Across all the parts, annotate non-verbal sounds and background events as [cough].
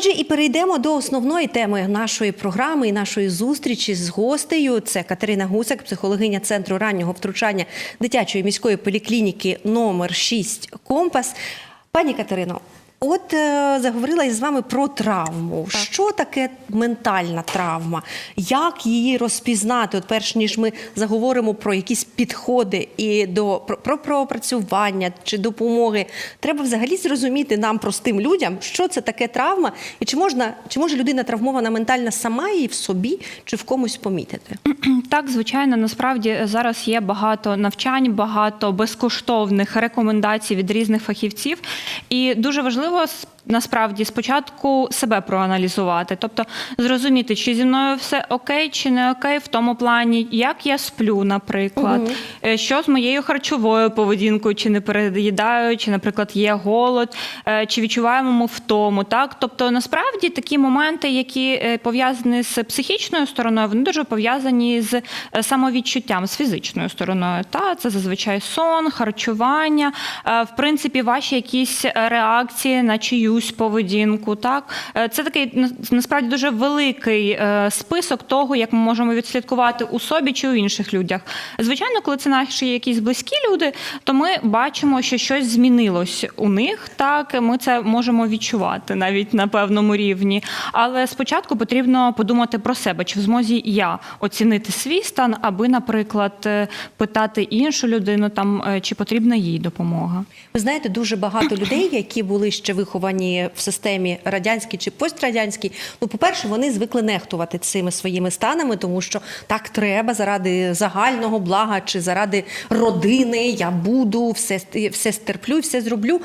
Отже, і перейдемо до основної теми нашої програми і нашої зустрічі з гостею. Це Катерина Гусак, психологиня центру раннього втручання дитячої міської поліклініки номер 6 Компас. Пані Катерино, от е, заговорила із вами про травму. Що таке ментальна травма? Як її розпізнати? От перш ніж ми заговоримо про якісь підходи і до про, про пропрацювання чи допомоги, треба взагалі зрозуміти нам, простим людям, що це таке травма, і чи можна чи може людина травмована ментально сама її в собі чи в комусь помітити? [clears throat] Так, звичайно, насправді зараз є багато навчань, багато безкоштовних рекомендацій від різних фахівців, і дуже важливо можливо, насправді спочатку себе проаналізувати, тобто зрозуміти, чи зі мною все окей, чи не окей, в тому плані, як я сплю, наприклад, е, що з моєю харчовою поведінкою, чи не переїдаю, чи, наприклад, є голод, е, чи відчуваємо ми втому. Так, тобто, насправді такі моменти, які е, пов'язані з психічною стороною, вони дуже пов'язані з самовідчуттям, з фізичною стороною. Та це зазвичай сон, харчування, в принципі, ваші якісь реакції на чиюсь поведінку. Так, Е, це такий насправді дуже великий е, список того, як ми можемо відслідкувати у собі чи у інших людях. Звичайно, коли це наші якісь близькі люди, то ми бачимо, що щось змінилось у них. Так, ми це можемо відчувати навіть на певному рівні. Але спочатку потрібно подумати про себе, чи в змозі я оцінити свій стан, аби, наприклад, е, питати іншу людину, там чи потрібна їй допомога. Ви знаєте, дуже багато людей, які були ще виховані в системі радянській чи пострадянській. Ну, по-перше, вони звикли нехтувати цими своїми станами, тому що так треба заради загального блага чи заради родини. Я буду все, все стерплю, все зроблю.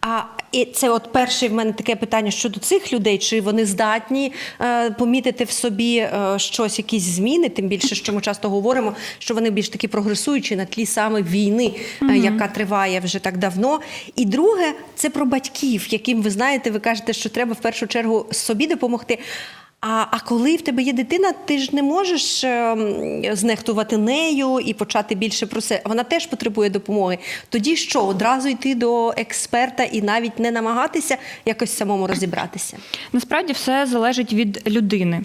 А і це от перше в мене таке питання щодо цих людей, чи вони здатні е, помітити в собі е, щось, якісь зміни, тим більше, що ми часто говоримо, що вони більш такі прогресуючі на тлі саме війни, е, яка триває вже так давно. І друге, це про батьків, яким ви знаєте, ви кажете, що треба в першу чергу собі допомогти. А, а коли в тебе є дитина, ти ж не можеш ем, знехтувати нею і почати більше про це. Вона теж потребує допомоги. Тоді що, одразу йти до експерта і навіть не намагатися якось самому розібратися? Насправді все залежить від людини.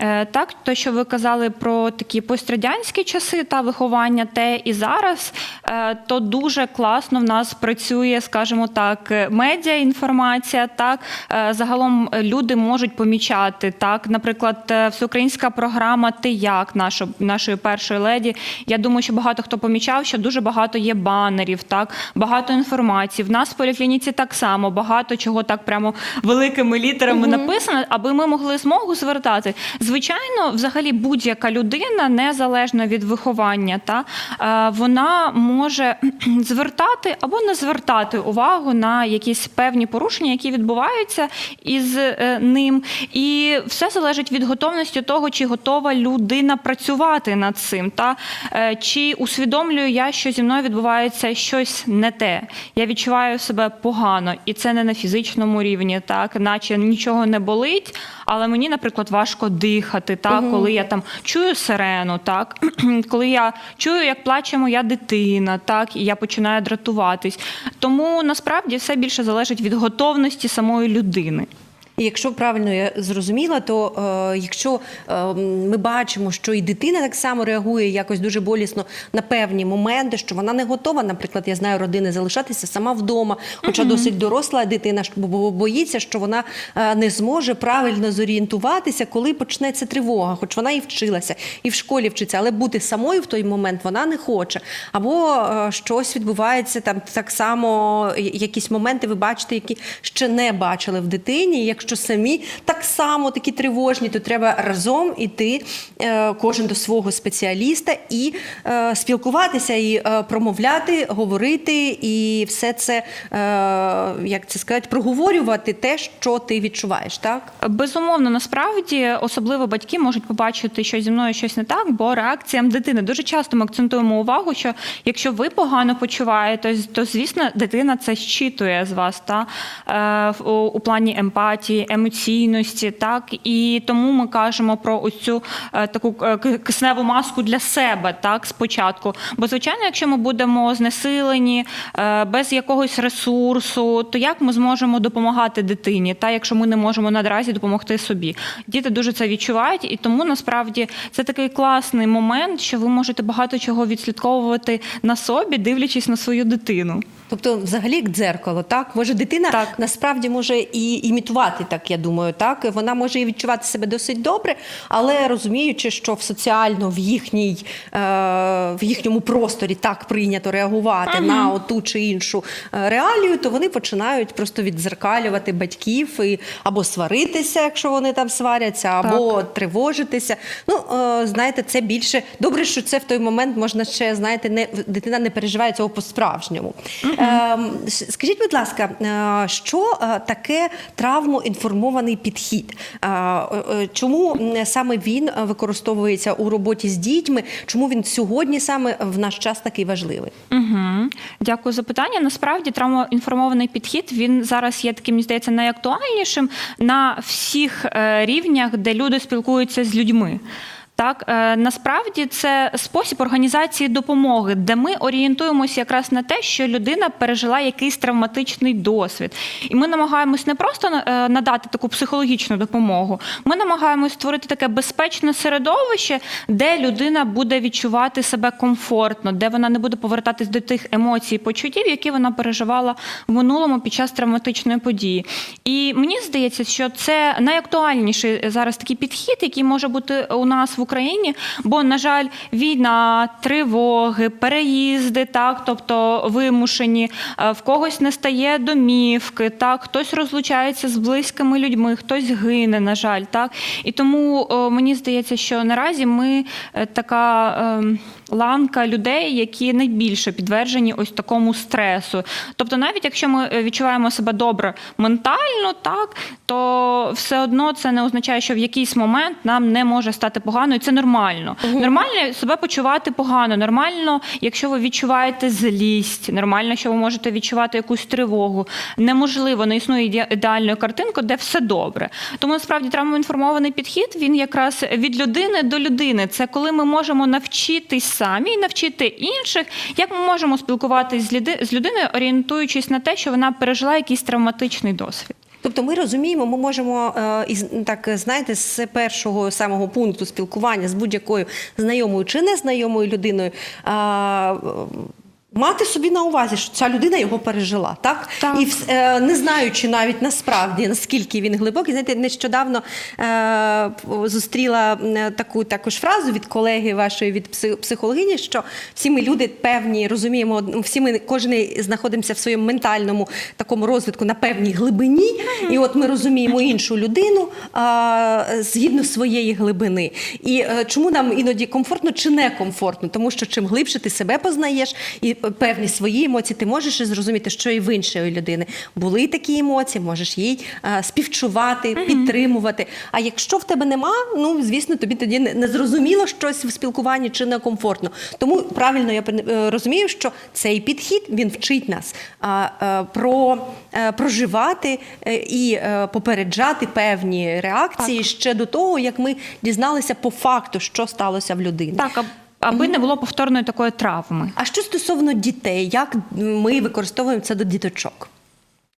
Е, Так, то, що ви казали про такі пострадянські часи та виховання, те і зараз, е, то дуже класно в нас працює, скажімо так, медіа інформація. Так, Е, загалом люди можуть помічати так. Наприклад, е, всеукраїнська програма Ти як наша, нашої першої леді. Я думаю, що багато хто помічав, що дуже багато є банерів, так багато інформації. В нас в поліклініці так само багато чого так прямо великими літерами написано, аби ми могли змогу звертати. Звичайно, взагалі будь-яка людина, незалежно від виховання, та е, вона може [clears throat] звертати або не звертати увагу на якісь певні порушення, які відбуваються із е, ним. І все залежить від готовності того, чи готова людина працювати над цим, та е, чи усвідомлюю я, що зі мною відбувається щось не те. Я відчуваю себе погано, і це не на фізичному рівні, так наче нічого не болить, але мені, наприклад, важко дихати, так, коли я там чую сирену, так, [clears throat] коли я чую, як плаче моя дитина, так, і я починаю дратуватись. Тому насправді все більше залежить від готовності самої людини. І якщо правильно я зрозуміла, то е, якщо е, ми бачимо, що і дитина так само реагує якось дуже болісно на певні моменти, що вона не готова, наприклад, я знаю родини залишатися сама вдома, хоча досить доросла дитина, бо боїться, що вона е, не зможе правильно зорієнтуватися, коли почнеться тривога, хоч вона і вчилася, і в школі вчиться, але бути самою в той момент вона не хоче. Або е, щось відбувається там так само, якісь моменти ви бачите, які ще не бачили в дитині. І Якщо самі так само такі тривожні, то треба разом іти е, кожен до свого спеціаліста і е, спілкуватися, і е, промовляти, говорити, і все це, як це сказати, проговорювати те, що ти відчуваєш, так? Безумовно, насправді, особливо батьки можуть побачити, що зі мною щось не так, бо реакціям дитини дуже часто ми акцентуємо увагу, що якщо ви погано почуваєтесь, то звісно дитина це щитує з вас та у, плані емпатії, своєї емоційності, так і тому ми кажемо про ось цю е, таку е, кисневу маску для себе, так спочатку. Бо звичайно, якщо ми будемо знесилені е, без якогось ресурсу, то як ми зможемо допомагати дитині, та якщо ми не можемо наразі допомогти собі? Діти дуже це відчувають, і тому насправді це такий класний момент, що ви можете багато чого відслідковувати на собі, дивлячись на свою дитину. Тобто, взагалі, як дзеркало, так може дитина Так. насправді може і імітувати, так я думаю, так вона може і відчувати себе досить добре, але розуміючи, що в соціально в їхній е, в їхньому просторі так прийнято реагувати на оту чи іншу е, реалію, то вони починають просто віддзеркалювати батьків і або сваритися, якщо вони там сваряться, або тривожитися. Ну е, знаєте, це більше добре, що це в той момент можна ще знаєте, не дитина не переживає цього по-справжньому. Ем, с- Скажіть, будь ласка, е, що е, таке травмоінформований підхід? Е, Чому саме він використовується у роботі з дітьми? Чому він сьогодні саме в наш час такий важливий? Угу. Дякую за питання. Насправді травмоінформований підхід він зараз є таким, мені здається, найактуальнішим на всіх рівнях, де люди спілкуються з людьми. Так, е, насправді це спосіб організації допомоги, де ми орієнтуємося якраз на те, що людина пережила якийсь травматичний досвід. І ми намагаємось не просто е, надати таку психологічну допомогу, ми намагаємось створити таке безпечне середовище, де людина буде відчувати себе комфортно, де вона не буде повертатись до тих емоцій, і почуттів, які вона переживала в минулому під час травматичної події. І мені здається, що це найактуальніший зараз такий підхід, який може бути у нас в Україні. Бо, на жаль, війна, тривоги, переїзди, так, тобто вимушені, е, в когось не стає домівки, так, хтось розлучається з близькими людьми, хтось гине, на жаль, так. І тому е, мені здається, що наразі ми е, така е, ланка людей, які найбільше підтверджені ось такому стресу. Тобто, навіть якщо ми е, відчуваємо себе добре ментально, так то все одно це не означає, що в якийсь момент нам не може стати погано, і це нормально. Нормально себе почувати погано, нормально, якщо ви відчуваєте злість, нормально, що ви можете відчувати якусь тривогу. Неможливо, не існує іде- ідеальної картинки, де все добре. Тому насправді травмоінформований підхід він якраз від людини до людини. Це коли ми можемо навчитись самі і навчити інших, як ми можемо спілкуватись з людиною, орієнтуючись на те, що вона пережила якийсь травматичний досвід. Тобто ми розуміємо, ми можемо е, із так знаєте, з першого самого пункту спілкування з будь-якою знайомою чи незнайомою людиною. Е, Мати собі на увазі, що ця людина його пережила, так? Так. І е, не знаючи навіть насправді наскільки він глибокий. Знаєте, нещодавно е, зустріла е, таку також фразу від колеги вашої від пси- психологині, що всі ми люди певні розуміємо, всі ми кожен знаходимося в своєму ментальному такому розвитку на певній глибині, і от ми розуміємо іншу людину а, згідно своєї глибини. І е, чому нам іноді комфортно чи некомфортно? Тому що чим глибше ти себе познаєш і е, певні свої емоції, ти можеш зрозуміти, що і в іншої людини були такі емоції, можеш їй е, співчувати, підтримувати. А якщо в тебе нема, ну звісно, тобі тоді не, зрозуміло щось в спілкуванні чи некомфортно. Тому правильно я е, розумію, що цей підхід він вчить нас е, про проживати і попереджати певні реакції ще до того, як ми дізналися по факту, що сталося в людини. Так, аби не було повторної такої травми. А що стосовно дітей, як ми використовуємо це до діточок?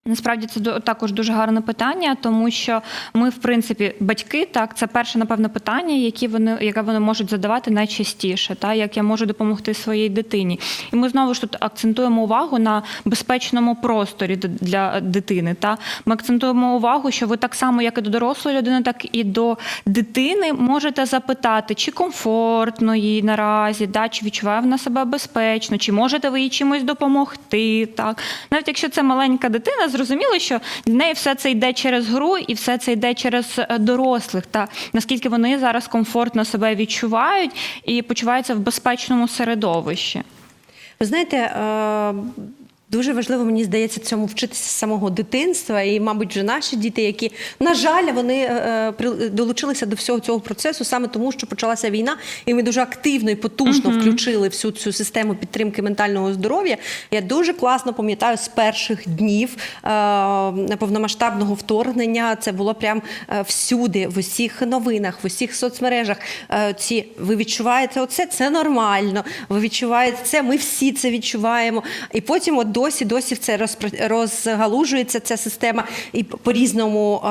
Насправді це також дуже гарне питання, тому що ми, в принципі, батьки, так, це перше, напевно, питання, які вони, яке вони можуть задавати найчастіше, та, як я можу допомогти своїй дитині. І ми знову ж тут акцентуємо увагу на безпечному просторі для дитини. Та. Ми акцентуємо увагу, що ви так само, як і до дорослої людини, так і до дитини можете запитати, чи комфортно їй наразі, да, чи відчуває вона себе безпечно, чи можете ви їй чимось допомогти. Так. Навіть якщо це маленька дитина, зрозуміло, що для неї все це йде через гру і все це йде через е, дорослих. Та наскільки вони зараз комфортно себе відчувають і почуваються в безпечному середовищі. Ви знаєте, е, Дуже важливо, мені здається, цьому вчитися з самого дитинства. І, мабуть, вже наші діти, які, на жаль, вони е, е, долучилися до всього цього процесу саме тому, що почалася війна, і ми дуже активно і потужно включили всю цю систему підтримки ментального здоров'я. Я дуже класно пам'ятаю з перших днів е, повномасштабного вторгнення. Це було прям е, всюди, в усіх новинах, в усіх соцмережах. Е, ці ви відчуваєте оце, це нормально. Ви відчуваєте це, ми всі це відчуваємо. І потім, от досі, досі це розпра- розгалужується ця система, і по різному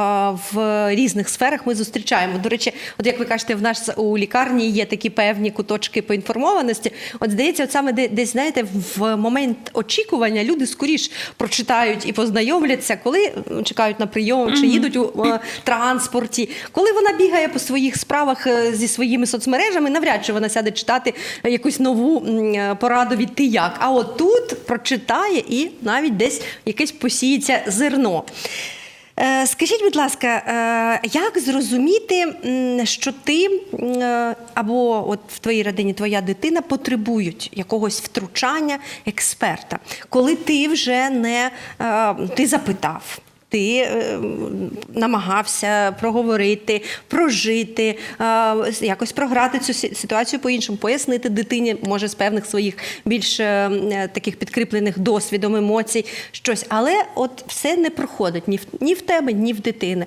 в різних сферах ми зустрічаємо. До речі, от як ви кажете, в нас у лікарні є такі певні куточки поінформованості. От здається, от саме десь знаєте, в момент очікування люди скоріш прочитають і познайомляться, коли чекають на прийом чи їдуть у транспорті. Коли вона бігає по своїх справах е, зі своїми соцмережами, навряд чи вона сяде читати якусь нову е, пораду від ти як. А от тут прочитає і навіть десь якесь посіється зерно. Е, Скажіть, будь ласка, е, як зрозуміти, що ти е, або от в твоїй родині твоя дитина потребують якогось втручання експерта, коли ти вже не ти запитав? Ти е, намагався проговорити, прожити, е, якось програти цю ситуацію по-іншому, пояснити дитині, може, з певних своїх більш е, таких підкріплених досвідом, емоцій, щось. Але от все не проходить ні в, ні в тебе, ні в дитини.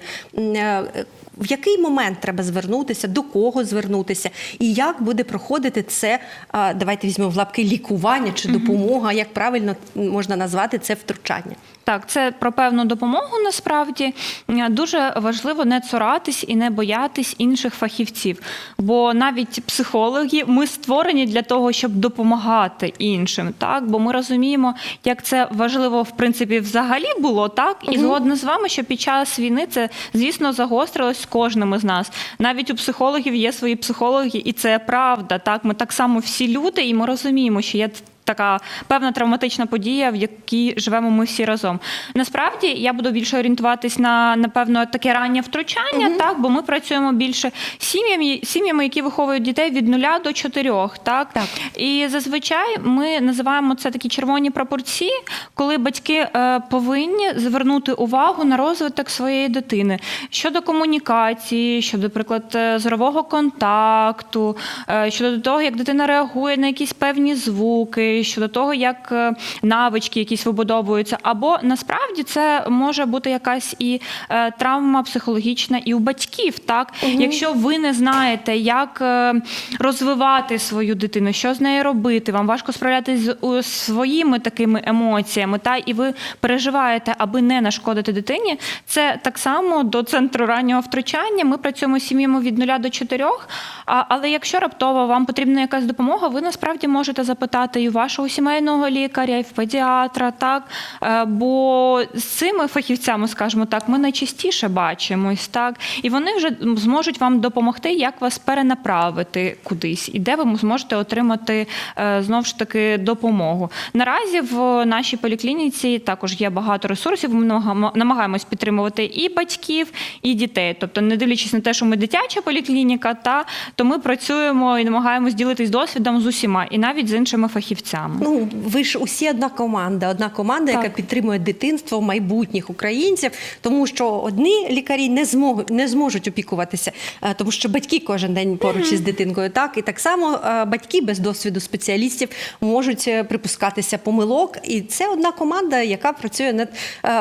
В який момент треба звернутися, до кого звернутися, і як буде проходити це? Давайте візьмемо в лапки лікування чи допомога, як правильно можна назвати це втручання? Так, це про певну допомогу насправді Е, дуже важливо не цуратись і не боятись інших фахівців. Бо навіть психологи ми створені для того, щоб допомагати іншим, так бо ми розуміємо, як це важливо в принципі взагалі було, так і згодна з вами, що під час війни це звісно загострилось з кожним із нас. Навіть у психологів є свої психологи, і це правда. Так, ми так само всі люди, і ми розуміємо, що є така певна травматична подія, в якій живемо ми всі разом. Насправді я буду більше орієнтуватись на напевно таке раннє втручання, так бо ми працюємо більше сім'ями, сім'ями, які виховують дітей від нуля до чотирьох. Так? Так. і зазвичай ми називаємо це такі червоні пропорції, коли батьки е, повинні звернути увагу на розвиток своєї дитини щодо комунікації, щодо, наприклад, е, зорового контакту, е, щодо того, як дитина реагує на якісь певні звуки, щодо того, як е, навички якісь вибудовуються. Або насправді це може бути якась і е, травма психологічна і у батьків, так якщо ви не знаєте, як е, розвивати свою дитину, що з нею робити, вам важко справлятися з своїми такими емоціями, та і ви переживаєте, аби не нашкодити дитині. Це так само до центру раннього втручання. Ми працюємо з сім'ями від нуля до чотирьох. Але якщо раптово вам потрібна якась допомога, ви насправді можете запитати і у вашого сімейного лікаря, і в педіатра, так Е, бо з цими фахівцями, скажімо так, ми найчастіше бачимось, так і вони вже зможуть вам допомогти, як вас перенаправити кудись, і де ви зможете отримати е, знову ж таки допомогу. Наразі в нашій поліклініці також є багато ресурсів. Ми намагаємось підтримувати і батьків, і дітей. Тобто, не дивлячись на те, що ми дитяча поліклініка, та то ми працюємо і намагаємось ділитись досвідом з усіма, і навіть з іншими фахівцями. Ну, ви ж усі одна команда, одна команда, яка підтримує дитинство майбутніх українців, тому що одні лікарі не зможуть не зможуть опікуватися, е, тому що батьки кожен день поруч із дитинкою. Так і так само е, батьки без досвіду спеціалістів можуть е, припускатися помилок. І це одна команда, яка працює над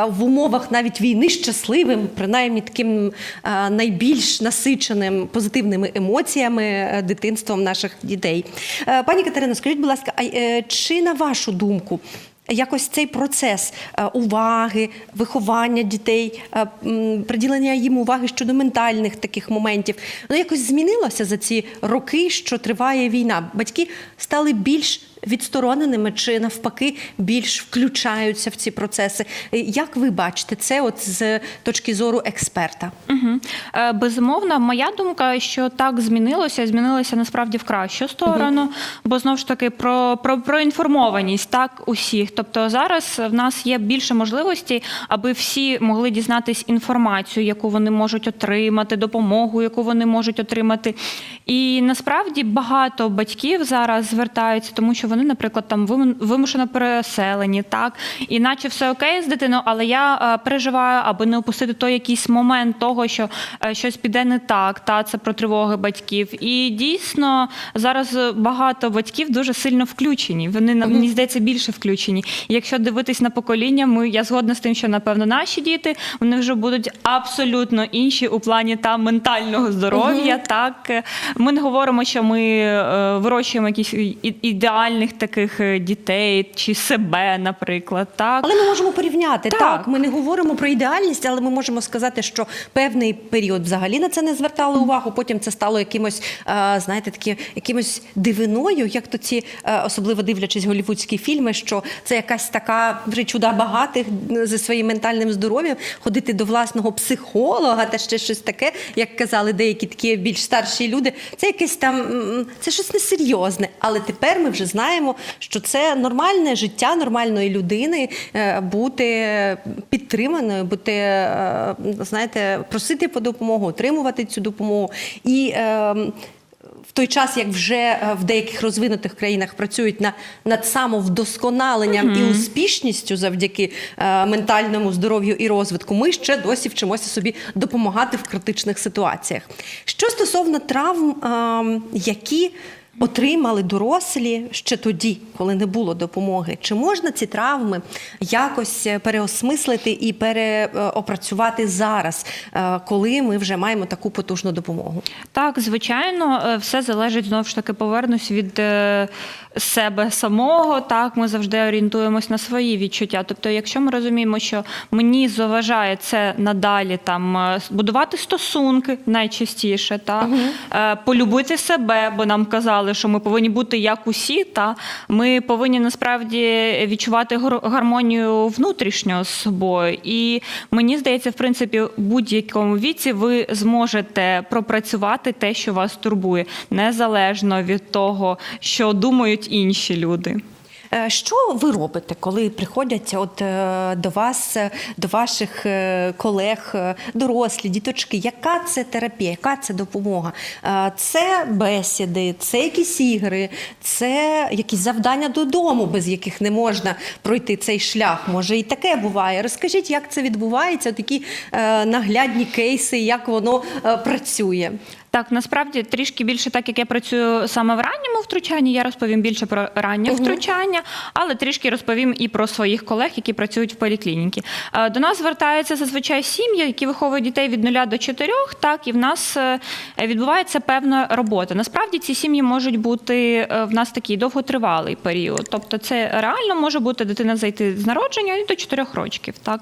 в умовах навіть війни щасливим, принаймні таким найбільш насиченим позитивними емоціями дитинством наших дітей. Пані Катерино, скажіть, будь ласка, а чи на вашу думку? Якось цей процес е, уваги, виховання дітей, е, приділення їм уваги щодо ментальних таких моментів, ну якось змінилося за ці роки, що триває війна. Батьки стали більш відстороненими чи навпаки більш включаються в ці процеси. Е, Як ви бачите це, от з точки зору експерта? Угу. Безумовно, моя думка, що так змінилося, змінилося насправді в кращу сторону, бо знову ж таки про, про, про інформованість так усіх. Тобто зараз в нас є більше можливостей, аби всі могли дізнатись інформацію, яку вони можуть отримати, допомогу, яку вони можуть отримати. І насправді багато батьків зараз звертаються, тому що вони, наприклад, там вим- вимушено переселені, так і наче все окей з дитиною, але я е, переживаю, аби не опустити той якийсь момент того, що е, щось піде не так. Та це про тривоги батьків. І дійсно зараз багато батьків дуже сильно включені. Вони мені здається більше включені. І якщо дивитись на покоління, ми я згодна з тим, що напевно наші діти вони вже будуть абсолютно інші у плані там ментального здоров'я. Так ми не говоримо, що ми е, вирощуємо якісь ідеальних таких е, дітей чи себе, наприклад. Так Але ми можемо порівняти. Так. Так. ми не говоримо про ідеальність, але ми можемо сказати, що певний період взагалі на це не звертали увагу. Потім це стало якимось, е, знаєте, такі, якимось дивиною, як то ці, особливо дивлячись голівудські фільми, що це якась така вже чуда багатих зі своїм ментальним здоров'ям, ходити до власного психолога та ще щось таке, як казали деякі такі більш старші люди. Це якесь там це щось несерйозне. Але тепер ми вже знаємо, що це нормальне життя нормальної людини е, бути підтриманою, бути, е, знаєте, просити по допомогу, отримувати цю допомогу. І е, в той час, як вже е, в деяких розвинутих країнах працюють на, над самовдосконаленням і успішністю завдяки е, ментальному здоров'ю і розвитку, ми ще досі вчимося собі допомагати в критичних ситуаціях. Що стосовно травм, е, які отримали дорослі ще тоді, коли не було допомоги, чи можна ці травми якось е, переосмислити і переопрацювати зараз, е, коли ми вже маємо таку потужну допомогу? Так, звичайно, е, все залежить знову ж таки, повернусь від е, себе самого. Так, ми завжди орієнтуємось на свої відчуття. Тобто, якщо ми розуміємо, що мені заважає це надалі там е, будувати стосунки найчастіше, так, е, полюбити себе, бо нам казали, що ми повинні бути як усі, та ми повинні насправді відчувати гар- гармонію внутрішньо з собою. І мені здається, в принципі, в будь-якому віці ви зможете пропрацювати те, що вас турбує, незалежно від того, що думають інші люди. Е, Що ви робите, коли приходять от е, до вас, е, до ваших колег, дорослі, діточки? Яка це терапія, яка це допомога? Це бесіди, це якісь ігри, це якісь завдання додому, без яких не можна пройти цей шлях. Може, і таке буває. Розкажіть, як це відбувається, такі наглядні кейси, як воно працює. Так, насправді трішки більше, так як я працюю саме в ранньому втручанні, я розповім більше про раннє втручання, але трішки розповім і про своїх колег, які працюють в поліклініці. Е, До нас звертаються зазвичай сім'ї, які виховують дітей від 0 до 4, так і в нас е, відбувається певна робота. Насправді ці сім'ї можуть бути е, в нас такий довготривалий період. Тобто, це реально може бути дитина зайти з народження і до 4 років. Так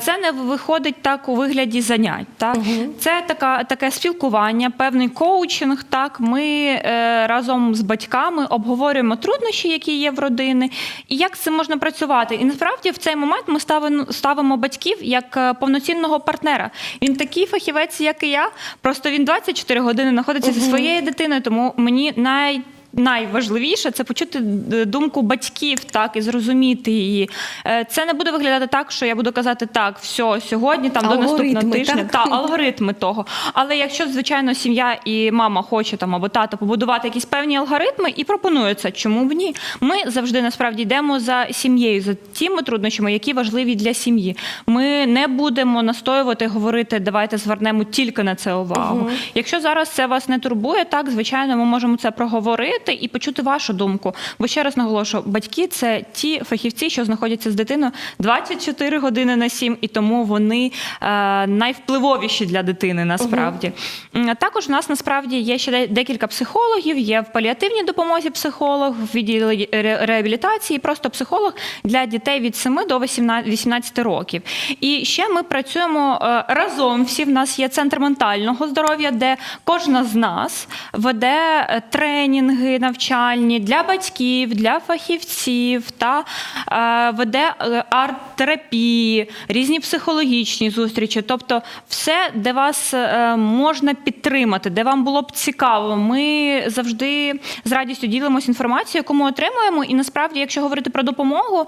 це не виходить так у вигляді занять. Так це така таке спілкування, певний коучинг. Так, ми е, разом з батьками обговорюємо труднощі, які є в родини, і як з цим можна працювати. І насправді в цей момент ми ставимо, ставимо батьків як е, повноцінного партнера. Він такий фахівець, як і я. Просто він 24 години знаходиться зі своєю дитиною, тому мені най Найважливіше це почути е, думку батьків, так і зрозуміти її. Е, Це не буде виглядати так, що я буду казати так, все, сьогодні там до наступного тижня. так? Та алгоритми того. Але якщо звичайно сім'я і мама хоче там або тато побудувати якісь певні алгоритми і пропонує це, чому б ні? Ми завжди насправді йдемо за сім'єю, за тими труднощами, які важливі для сім'ї. Ми не будемо настоювати, говорити, давайте звернемо тільки на це увагу. Якщо зараз це вас не турбує, так звичайно, ми можемо це проговорити і почути вашу думку. Бо ще раз наголошую, батьки це ті фахівці, що знаходяться з дитиною 24 години на 7, і тому вони е, найвпливовіші для дитини насправді. М, Також у нас насправді є ще декілька психологів. Є в паліативній допомозі психолог, в відділі реабілітації, просто психолог для дітей від 7 до 18 18 років. І ще ми працюємо е, разом. Всі в нас є центр ментального здоров'я, де кожна з нас веде е, тренінги, круги навчальні для батьків, для фахівців та е, веде е, арт-терапії, різні психологічні зустрічі. Тобто, все, де вас е, можна підтримати, де вам було б цікаво. Ми завжди з радістю ділимося інформацією, яку ми отримуємо. І насправді, якщо говорити про допомогу,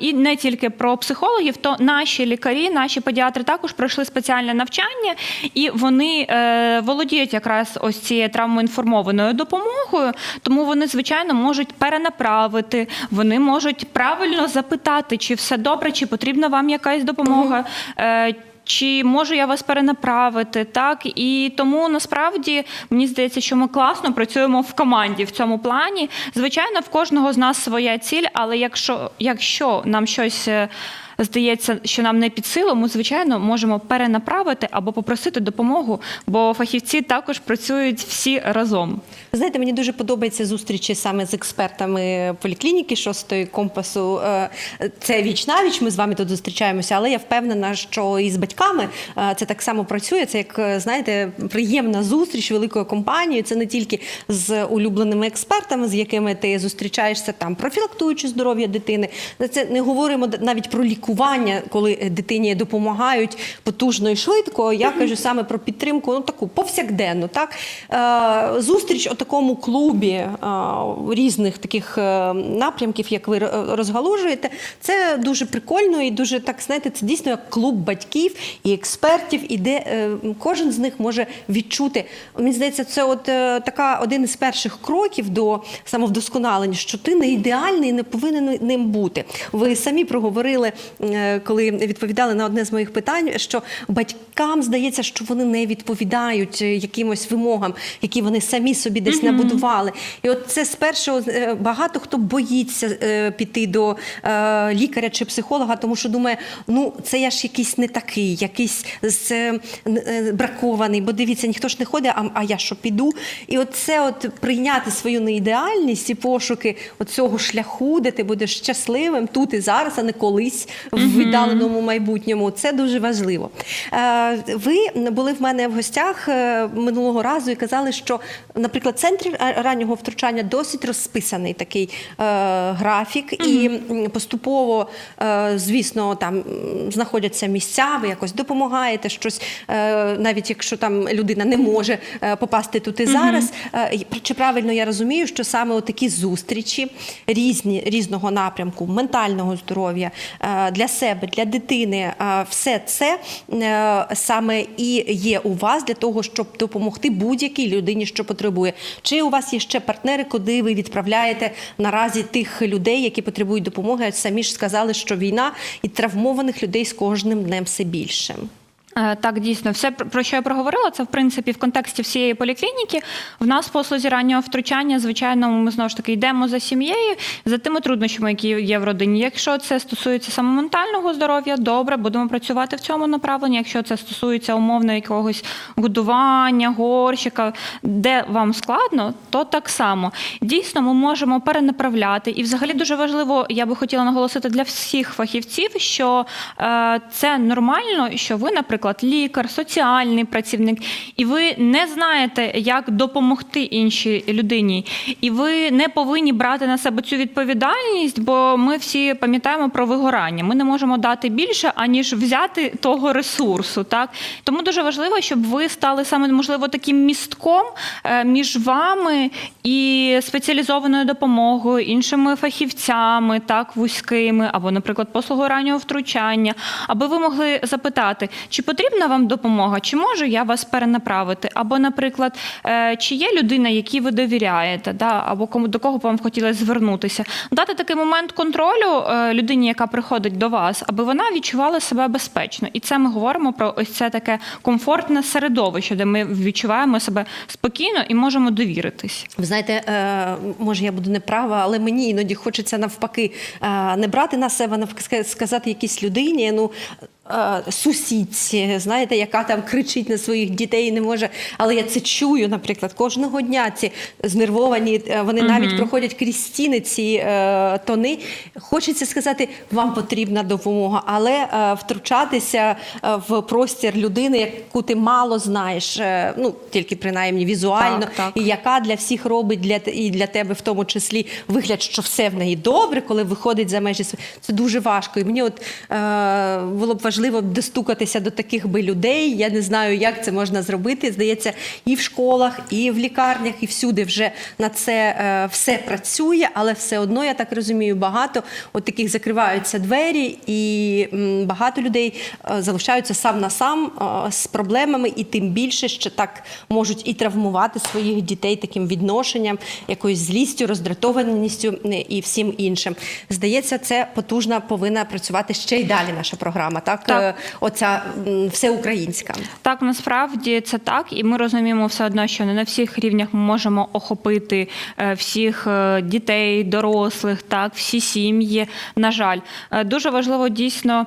і не тільки про психологів, то наші лікарі, наші педіатри також пройшли спеціальне навчання, і вони володіють якраз ось цією травмоінформованою допомогою, тому вони, звичайно, можуть перенаправити, вони можуть правильно запитати, чи все добре, чи потрібна вам якась допомога. Е, чи можу я вас перенаправити, так і тому насправді мені здається, що ми класно працюємо в команді в цьому плані. Звичайно, в кожного з нас своя ціль, але якщо, якщо нам щось е, здається, що нам не під силу, ми звичайно можемо перенаправити або попросити допомогу, бо фахівці також працюють всі разом. Знаєте, мені дуже подобаються зустрічі саме з експертами поліклініки шостої компасу. Е, Це віч на віч. Ми з вами тут зустрічаємося, але я впевнена, що і з батьками е, це так само працює. Це як е, знаєте, приємна зустріч великою компанією. Це не тільки з улюбленими експертами, з якими ти зустрічаєшся там, профілактуючи здоров'я дитини. Це не говоримо навіть про лікування, коли дитині допомагають потужно і швидко. Я кажу саме про підтримку, ну таку повсякденну. Так Е, зустріч у такому клубі е, різних таких е, напрямків, як ви розгалужуєте, це дуже прикольно і дуже так знаєте, це дійсно як клуб батьків і експертів, і де е, кожен з них може відчути. Мені здається, це от е, така один із перших кроків до самовдосконалення, що ти не ідеальний і не повинен ним бути. Ви самі проговорили, е, коли відповідали на одне з моїх питань, що батькам здається, що вони не відповідають е, якимось вимогам, які вони самі собі десь набудували. І от це спершу е, багато хто боїться е, піти до е, лікаря чи психолога, тому що думає, ну це я ж якийсь не такий, якийсь з, е, е, бракований, бо дивіться, ніхто ж не ходить, а, а я що піду. І от це от прийняти свою неідеальність і пошуки цього шляху, де ти будеш щасливим тут і зараз, а не колись в віддаленому майбутньому. Це дуже важливо. Е, Ви були в мене в гостях е, минулого разу і казали, що, наприклад, центр раннього втручання досить розписаний такий е, графік, і поступово, звісно, там знаходяться місця, ви якось допомагаєте щось, навіть якщо там людина не може попасти тут і зараз. Чи правильно я розумію, що саме такі зустрічі різні різного напрямку, ментального здоров'я для себе, для дитини, все це е, саме і є у вас для того, щоб допомогти будь-якій людині, що потребує. Чи у вас є ще партнери, куди ви відправляєте наразі тих людей, які потребують допомоги? Самі ж сказали, що війна і травмованих людей з кожним днем все більше. Е, Так, дійсно, все про що я проговорила, це в принципі в контексті всієї поліклініки. В нас послузі раннього втручання, звичайно, ми знову ж таки йдемо за сім'єю, за тими труднощами, які є в родині. Якщо це стосується саме ментального здоров'я, добре, будемо працювати в цьому направленні. Якщо це стосується умовно якогось годування, горщика, де вам складно, то так само. Дійсно, ми можемо перенаправляти. І, взагалі, дуже важливо, я би хотіла наголосити для всіх фахівців, що е, це нормально, що ви, наприклад, лікар, соціальний працівник, і ви не знаєте, як допомогти іншій людині. І ви не повинні брати на себе цю відповідальність, бо ми всі пам'ятаємо про вигорання. Ми не можемо дати більше, аніж взяти того ресурсу. Так тому дуже важливо, щоб ви стали саме можливо таким містком е, між вами і спеціалізованою допомогою, іншими фахівцями, так вузькими, або, наприклад, послугою раннього втручання, аби ви могли запитати, чи потрібна вам допомога, чи можу я вас перенаправити, або, наприклад, е, чи є людина, якій ви довіряєте, да, або кому до кого б вам хотілося звернутися, дати такий момент контролю е, людині, яка приходить до вас, аби вона відчувала себе безпечно. І це ми говоримо про ось це таке комфортне середовище, де ми відчуваємо себе спокійно і можемо довіритись. Ви знаєте, е, може я буду неправа, але мені іноді хочеться навпаки не брати на себе, навпаки сказати якійсь людині. Ну Сусідці, знаєте, яка там кричить на своїх дітей і не може. Але я це чую, наприклад, кожного дня ці знервовані, е, вони навіть проходять крізь стіни ці е, тони. Хочеться сказати, вам потрібна допомога, але е, втручатися е, в простір людини, яку ти мало знаєш, е, ну тільки принаймні візуально, Так, так. і яка для всіх робить для і для тебе в тому числі вигляд, що все в неї добре, коли виходить за межі це дуже важко. І мені от е, було б важливо достукатися до таких би людей. Я не знаю, як це можна зробити. Здається, і в школах, і в лікарнях, і всюди вже на це е, все працює, але все одно я так розумію, багато от таких закриваються двері, і багато людей е, залишаються сам на сам е, з проблемами, і тим більше, що так можуть і травмувати своїх дітей таким відношенням, якоюсь злістю, роздратованістю і всім іншим. Здається, це потужна повинна працювати ще й далі. Наша програма, так, Так. Е, оця всеукраїнська. Так, насправді це так, і ми розуміємо все одно, що не на всіх рівнях ми можемо охопити е, всіх е, дітей, дорослих, так, всі сім'ї. На жаль, дуже важливо дійсно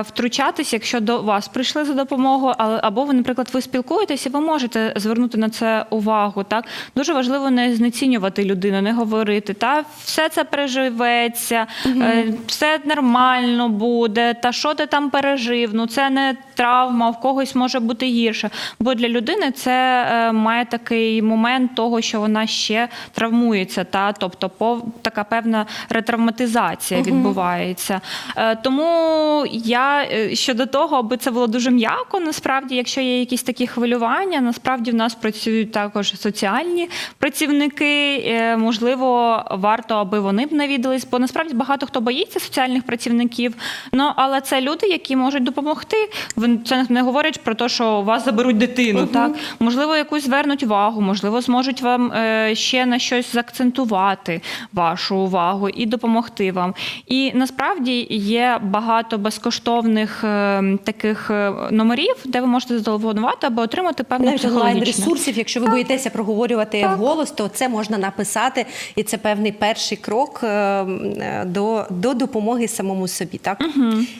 втручатися, якщо до вас прийшли за допомогою, або ви, наприклад, ви спілкуєтеся, ви можете звернути на це увагу. Так дуже важливо не знецінювати людину, не говорити, та все це переживеться, е, все нормально буде. Та що ти там пережив? Ну це не травма, в когось може бути гірше. Бо для людини це е, має такий момент того, що вона ще травмується, та тобто пов, така певна ретравматизація відбувається. Е, тому я е, щодо того, аби це було дуже м'яко, насправді, якщо є якісь такі хвилювання, насправді в нас працюють також соціальні працівники. Е, можливо, варто, аби вони б навідались, бо насправді багато хто боїться соціальних працівників. Ну але це люди, які можуть допомогти. Ви- Це не говорять про те, що вас заберуть дитину. Так можливо, якусь звернуть увагу, можливо, зможуть вам е, ще на щось заакцентувати вашу увагу і допомогти вам. І насправді є багато безкоштовних е, таких е, номерів, де ви можете зателефонувати або отримати певне Навіть онлайн ресурсів, якщо ви боїтеся проговорювати Так. вголос, то це можна написати, і це певний перший крок е, е, до, до допомоги самому собі. Так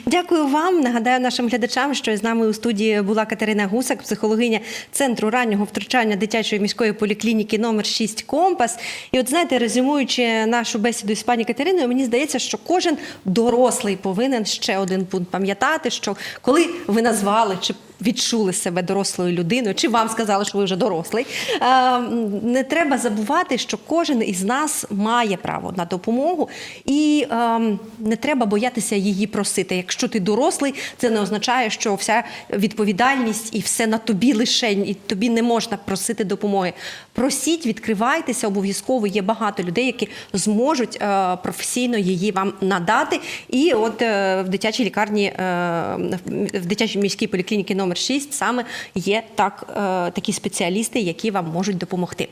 дякую вам. Нагадаю нашим глядачам, що з нами у студії була Катерина Гусак, психологиня центру раннього втручання дитячої міської поліклініки номер 6 Компас. І от знаєте, резюмуючи нашу бесіду з пані Катериною, мені здається, що кожен дорослий повинен ще один пункт пам'ятати, що коли ви назвали чи відчули себе дорослою людиною, чи вам сказали, що ви вже дорослий. е, Не треба забувати, що кожен із нас має право на допомогу, і е, не треба боятися її просити. Якщо ти дорослий, це не означає, що вся відповідальність і все на тобі лишень, і тобі не можна просити допомоги. Просіть, відкривайтеся, обов'язково є багато людей, які зможуть е, професійно її вам надати. І от е, в дитячій лікарні, е, в дитячій міській поліклініці номер 6 саме є так, такі спеціалісти, які вам можуть допомогти.